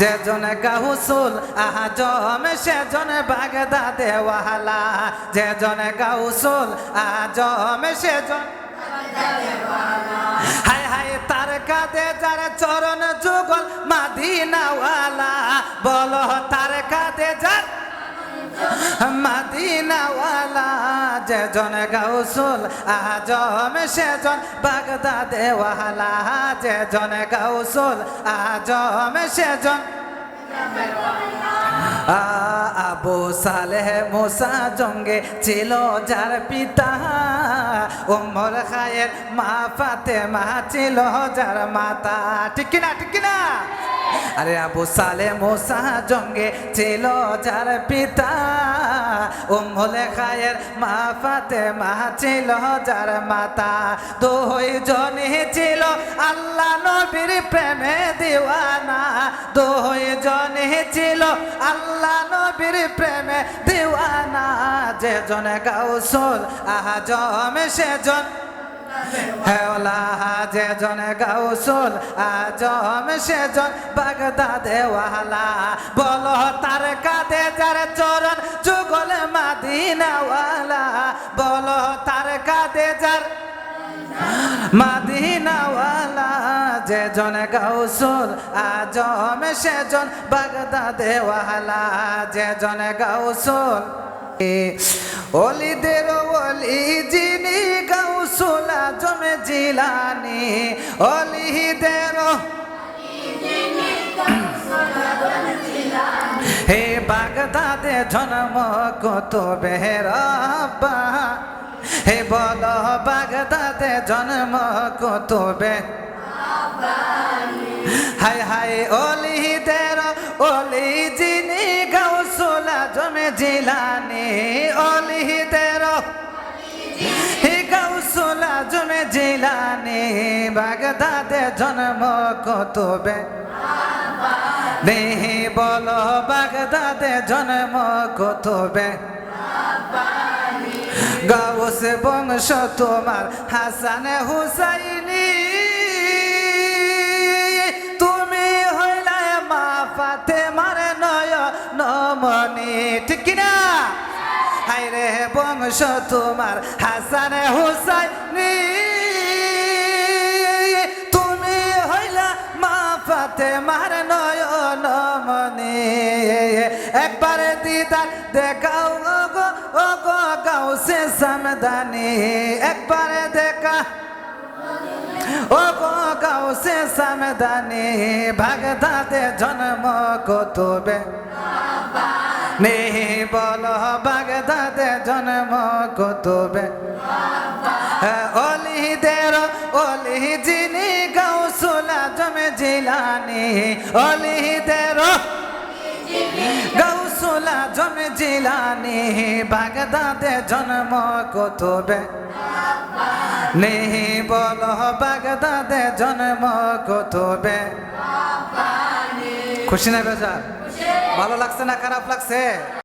যেজন গাউসুল আজম সেজন বাগদাদে ওয়ালা যেজন গাউসুল আজম সেজন হায় হায় তার কাঁধে যার চরণ যুগল মাদিনাওয়ালা। বলো তার কাঁধে যার মাদিনাওয়ালা। যেজন গাউসুল আজম সেজন। বাগদাদে ওয়ালা যেজন গাউসুল আজম সেজন। আবু সালেহ মুসা জঙ্গে ছিল যার পিতা। ওমর খায়ের মা ফাতে মা ছিল যার মাতা। ঠিক কিনা? আরে আবু সালে মুসা জঙ্গে ছিল যার পিতা। ওমর খায়ের মা ফাতে মা ছিল যার মাতা। দুই জনই ছিল আল্লাহ নবীর প্রেমে দিওয়ানা। দুই জনই ছিল আল্লাহ নবীর প্রেমে দিওয়ানা। যে জনে গাউসুল আজম সেজন হেওলা যে জনে গাউসুল আজম সেজন বাগদাদে ওয়ালা বলো তার কাঁধে যার চরণ যুগল মাদিনাওয়ালা। বলো তার কাঁধে যার মাদিনাওয়ালা। যে জন গাউসুল আজম সেজন বাগদাদে ওয়ালা যে জন গাউসুল যিনি গাউসুল আজম জিলানি অলিদের হে বাগদাদে জন্ম কত বেহরাবা হে বল বাগদাদে জন্ম কত বে হাই হাই অলি দের অলি জিলানি বাগদাদে জন্ম কত বে নেহি বলো, বাগদাদে জন্ম কত বে গাউস বংশ তোমার হাসান হুসাইনি। তুমি হইলা মা ফাতে মারে নয় নমনি, ঠিক কিনা? হাইরে বংশ তোমার হাসান হুসাইনি। ফাতে মার নয় নমনি একবার দিদার দেখাও গো ও গো গাউসে সামদানি। একবার দেখা ও গো গাউসে সামদানি। ভাগদাতে জন্ম কতবে? নেহি বল, বাগদাদে জন্ম কতবে? অলি দের অলি জমে জিলানি অলি দের গাউসুলা জমে জিলানি বাগদাদে জন্ম কতবে? নেহি বল বাগদাদে জন্ম কতবে? খুশি না বেজার ভালো লাগছে না, খারাপ লাগছে?